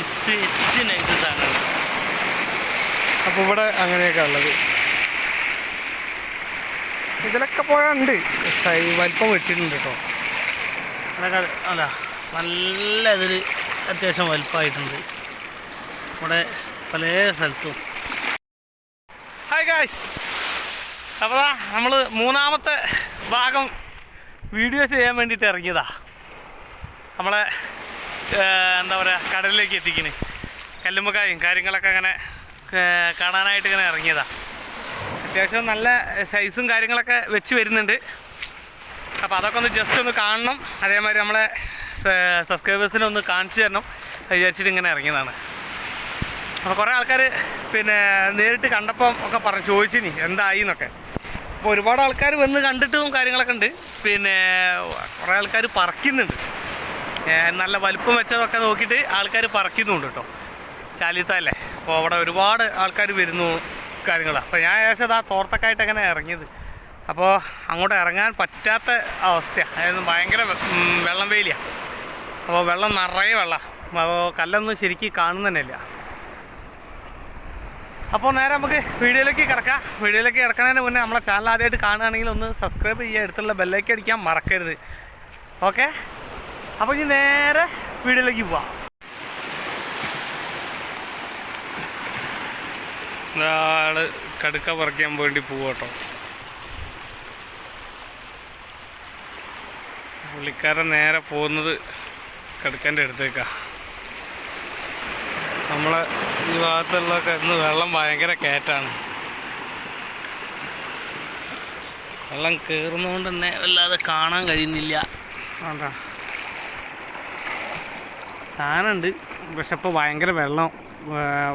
അപ്പൊ അപ്പോൾ ഇവിടെ അങ്ങനെയൊക്കെ ഉള്ളത്. ഇതിലൊക്കെ പോയാണ്ട് വലിപ്പം വെച്ചിട്ടുണ്ട് കേട്ടോ. അല്ല നല്ല ഇതിൽ അത്യാവശ്യം വലിപ്പമായിട്ടുണ്ട്. ഇവിടെ പല സ്ഥലത്തും. ഹായ് ഗായ്സ് അപ്പോൾ നമ്മൾ മൂന്നാമത്തെ ഭാഗം വീഡിയോ ചെയ്യാൻ വേണ്ടിയിട്ട് ഇറങ്ങിയതാ. നമ്മളെ എന്താ പറയുക കടലിലേക്ക് എത്തിക്കുന്നത് കല്ലുമ്മക്കായും കാര്യങ്ങളൊക്കെ അങ്ങനെ കാണാനായിട്ട് ഇങ്ങനെ ഇറങ്ങിയതാണ് അത്യാവശ്യം നല്ല സൈസും കാര്യങ്ങളൊക്കെ വെച്ച് വരുന്നുണ്ട്. അപ്പോൾ അതൊക്കെ ഒന്ന് ജസ്റ്റ് ഒന്ന് കാണണം. അതേമാതിരി നമ്മളെ സബ്സ്ക്രൈബേഴ്സിനെ ഒന്ന് കാണിച്ചു തരണം. വിചാരിച്ചിട്ട് ഇങ്ങനെ ഇറങ്ങിയതാണ്. അപ്പോൾ കുറേ ആൾക്കാർ പിന്നെ നേരിട്ട് കണ്ടപ്പം ഒക്കെ പറഞ്ഞു ചോദിച്ചിനി എന്തായി എന്നൊക്കെ. അപ്പോൾ ഒരുപാട് ആൾക്കാർ വന്ന് കണ്ടിട്ടും കാര്യങ്ങളൊക്കെ ഉണ്ട്. പിന്നെ കുറേ ആൾക്കാർ പറക്കുന്നുണ്ട്. നല്ല വലുപ്പം വെച്ചതൊക്കെ നോക്കിയിട്ട് ആൾക്കാർ പറക്കുന്നുണ്ട് കേട്ടോ. ചാലിത്തല്ലേ അപ്പോൾ അവിടെ ഒരുപാട് ആൾക്കാർ വരുന്നു കാര്യങ്ങളാണ് അപ്പോൾ ഞാൻ ഏകദേശം ആ തോർത്തക്കായിട്ട് അങ്ങനെ ഇറങ്ങിയത്. അപ്പോൾ അങ്ങോട്ട് ഇറങ്ങാൻ പറ്റാത്ത അവസ്ഥയാണ് അതായത് ഭയങ്കര വെള്ളം വെയിലിയാണ് അപ്പോൾ വെള്ളം നിറയെ വെള്ളം. അപ്പോൾ കല്ലൊന്നും ശരിക്കും കാണുന്നതന്നെയില്ല. അപ്പോൾ നേരെ നമുക്ക് വീഡിയോയിലേക്ക് കിടക്കാം. വീഡിയോയിലേക്ക് കിടക്കുന്നതിന് മുന്നേ നമ്മളെ ചാനൽ ആദ്യമായിട്ട് കാണുകയാണെങ്കിൽ ഒന്ന് സബ്സ്ക്രൈബ് ചെയ്യുക അടുത്തുള്ള ബെല്ലേക്ക് അടിക്കാൻ മറക്കരുത്. ഓക്കെ അപ്പോൾ ഇനി നേരെ വീടിലേക്ക് പോവാം. ആൾ കടുക്ക പറിക്കാൻ വേണ്ടി പോവാട്ടോ. പുള്ളിക്കാരൻ നേരെ പോകുന്നത് കടുക്കന്റെ അടുത്തേക്കാ. നമ്മളെ ഈ ഭാഗത്തുള്ളതൊക്കെ ഇന്ന് വെള്ളം ഭയങ്കര കയറ്റാണ് വെള്ളം കയറുന്നതുകൊണ്ട് തന്നെ വല്ലാതെ കാണാൻ കഴിയുന്നില്ല. വേണ്ട സാധനമുണ്ട്. പക്ഷെ ഇപ്പോൾ ഭയങ്കര വെള്ളം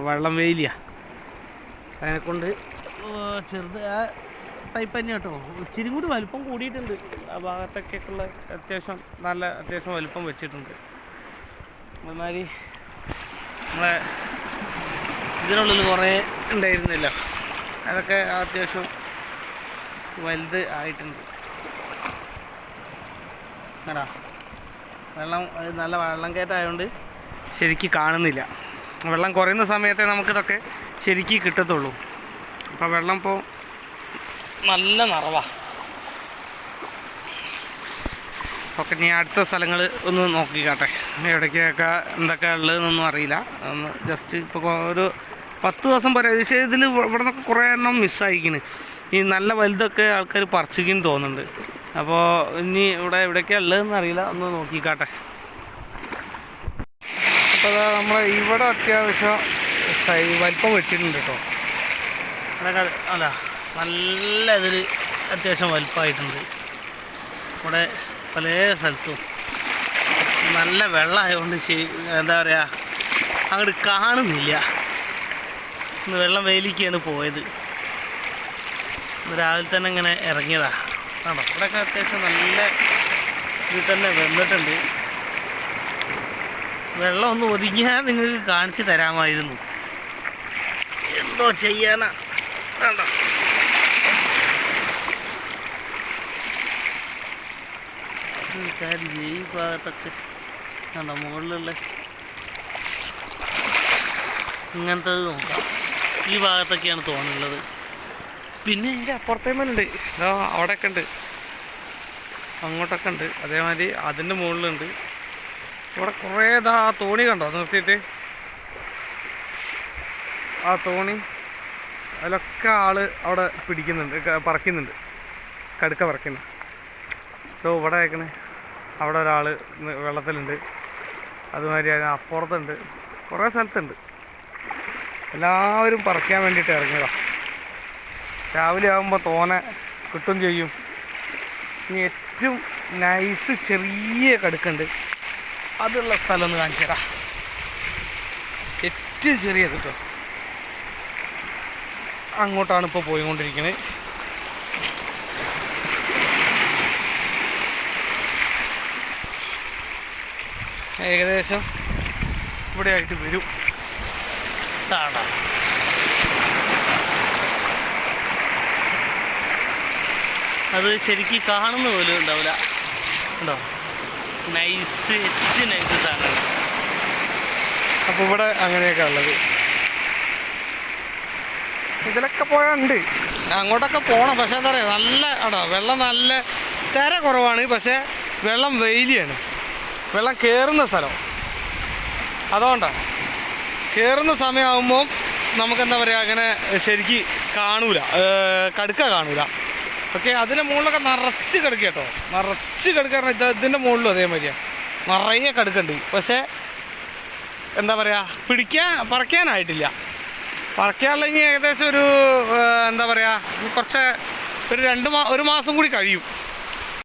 വെള്ളം വെയിലിയ. അതിനെക്കൊണ്ട് കൊണ്ട് ചെറുത് ആ ടൈപ്പ് തന്നെ കേട്ടോ ഇച്ചിരി കൂടി വലിപ്പം കൂടിയിട്ടുണ്ട്. ആ ഭാഗത്തൊക്കെയൊക്കെയുള്ള അത്യാവശ്യം നല്ല അത്യാവശ്യം വലുപ്പം വെച്ചിട്ടുണ്ട്. അതുമാതിരി നമ്മളെ ഇതിനുള്ളിൽ കുറേ ഉണ്ടായിരുന്നില്ല. അതൊക്കെ അത്യാവശ്യം വലുത് ആയിട്ടുണ്ട്. എടാ വെള്ളം നല്ല വെള്ളം കയറ്റമായതുകൊണ്ട് ശരിക്ക് കാണുന്നില്ല. വെള്ളം കുറയുന്ന സമയത്തെ നമുക്കിതൊക്കെ ശരിക്ക് കിട്ടത്തുള്ളൂ. അപ്പോൾ വെള്ളം ഇപ്പോൾ നല്ല നിറവാ. ഓക്കെ ഞാൻ അടുത്ത സ്ഥലങ്ങൾ ഒന്ന് നോക്കിക്കാട്ടെ. എവിടേക്കൊക്കെ എന്തൊക്കെ ഉള്ളതെന്നൊന്നും അറിയില്ല. ഒന്ന് ജസ്റ്റ് ഇപ്പോൾ ഒരു പത്ത് ദിവസം വരെ പക്ഷേ ഇതിൽ ഇവിടെ നിന്നൊക്കെ കുറേ എണ്ണം മിസ്സായിക്കുന്നു ഈ നല്ല വലുതൊക്കെ ആൾക്കാർ പറിച്ചിരിക്കുന്നു തോന്നുന്നുണ്ട്. അപ്പോൾ ഇനി ഇവിടെ എവിടെയൊക്കെയാണ് ഉള്ളതെന്ന് അറിയില്ല. ഒന്ന് നോക്കിക്കാട്ടെ. അപ്പോൾ അതാ നമ്മൾ ഇവിടെ അത്യാവശ്യം സൈ വലിപ്പം വെച്ചിട്ടുണ്ട് കേട്ടോ. അല്ല നല്ല ഇതിൽ അത്യാവശ്യം വലുപ്പമായിട്ടുണ്ട്. ഇവിടെ പല സ്ഥലത്തും നല്ല വെള്ളമായതുകൊണ്ട് ശരി എന്താ പറയുക അങ്ങോട്ട് കാണുന്നില്ല. ഇന്ന് വെള്ളം വേലിക്കാണ് പോയത്. രാവിലെ തന്നെ ഇങ്ങനെ ഇറങ്ങിയതാണ് ആണോ ഇവിടെയൊക്കെ അത്യാവശ്യം നല്ല ഇതിൽ തന്നെ വന്നിട്ടുണ്ട്. വെള്ളം ഒന്ന് ഒതുങ്ങിയാൽ നിങ്ങൾക്ക് കാണിച്ചു തരാമായിരുന്നു. എന്തോ ചെയ്യാനാ? വേണ്ട ഈ ഭാഗത്തൊക്കെ കണ്ടോ? മുകളിലുള്ള ഇങ്ങനത്തത് നോക്കാം. ഈ ഭാഗത്തൊക്കെയാണ് തോന്നുള്ളത് പിന്നെ ഇതിന്റെ അപ്പുറത്തേമലുണ്ട് ഇതാ അവിടെയൊക്കെ ഉണ്ട്. അങ്ങോട്ടൊക്കെ ഉണ്ട്. അതേമാതിരി അതിന്റെ മുകളിലുണ്ട്. ഇവിടെ കുറേ ഇതാ ആ തോണി കണ്ടോ? നിർത്തിയിട്ട്. ആ തോണി അതിലൊക്കെ ആൾ അവിടെ പിടിക്കുന്നുണ്ട്. പറക്കുന്നുണ്ട്. കടുക്ക പറക്കുന്നു. ഇതോ ഇവിടെ അയക്കണേ അവിടെ ഒരാൾ വെള്ളത്തിലുണ്ട്. അതുമാതിരി അതിന് അപ്പുറത്തുണ്ട്. കുറേ സ്ഥലത്തുണ്ട്. എല്ലാവരും പറിക്കാൻ വേണ്ടിയിട്ട് ഇറങ്ങിയതാണ് രാവിലെ ആകുമ്പോൾ തോനെ കിട്ടും ചെയ്യും. ഇനി ഏറ്റവും നൈസ് ചെറിയ കടുക്കുണ്ട്. അതുള്ള സ്ഥലം ഒന്ന് കാണിച്ചു തരാം. ഏറ്റവും ചെറിയ കേട്ടോ അങ്ങോട്ടാണ് ഇപ്പോൾ പോയിക്കൊണ്ടിരിക്കുന്നത് ഏകദേശം ഇവിടെ ആയിട്ട് വരും. കാണാം അത് ശരിക്കും കാണുന്ന പോലും ഉണ്ടാവില്ല. ഉണ്ടോ നൈസ് ഏറ്റവും നൈസ് സാധനമാണ്. അപ്പോൾ ഇവിടെ അങ്ങനെയൊക്കെ ഉള്ളത്. ഇതിലൊക്കെ പോയാണ്ട്. അങ്ങോട്ടൊക്കെ പോകണം പക്ഷേ എന്താ പറയുക നല്ല ആടോ വെള്ളം നല്ല തിര കുറവാണ്. പക്ഷേ വെള്ളം വെയിലിയാണ്. വെള്ളം കയറുന്ന സ്ഥലം. അതുകൊണ്ടാണ് കയറുന്ന സമയമാകുമ്പോൾ നമുക്കെന്താ പറയുക അങ്ങനെ ശരിക്ക് കാണൂല. കടുക്ക കാണൂല. ഓക്കെ അതിന്റെ മുകളിലൊക്കെ നിറച്ച് കിടക്കുക കേട്ടോ. നിറച്ച് കിടക്കുക പറഞ്ഞാൽ ഇത് ഇതിന്റെ മുകളിലും അതേമാതിരിയാണ് നിറയെ കിടക്കുന്നുണ്ട് പക്ഷേ എന്താ പറയുക പിടിക്കാൻ പറക്കാനായിട്ടില്ല. പറക്കാനുള്ള ഇനി ഏകദേശം ഒരു എന്താ പറയുക കുറച്ച് ഒരു രണ്ട് മാ ഒരു മാസം കൂടി കഴിയും.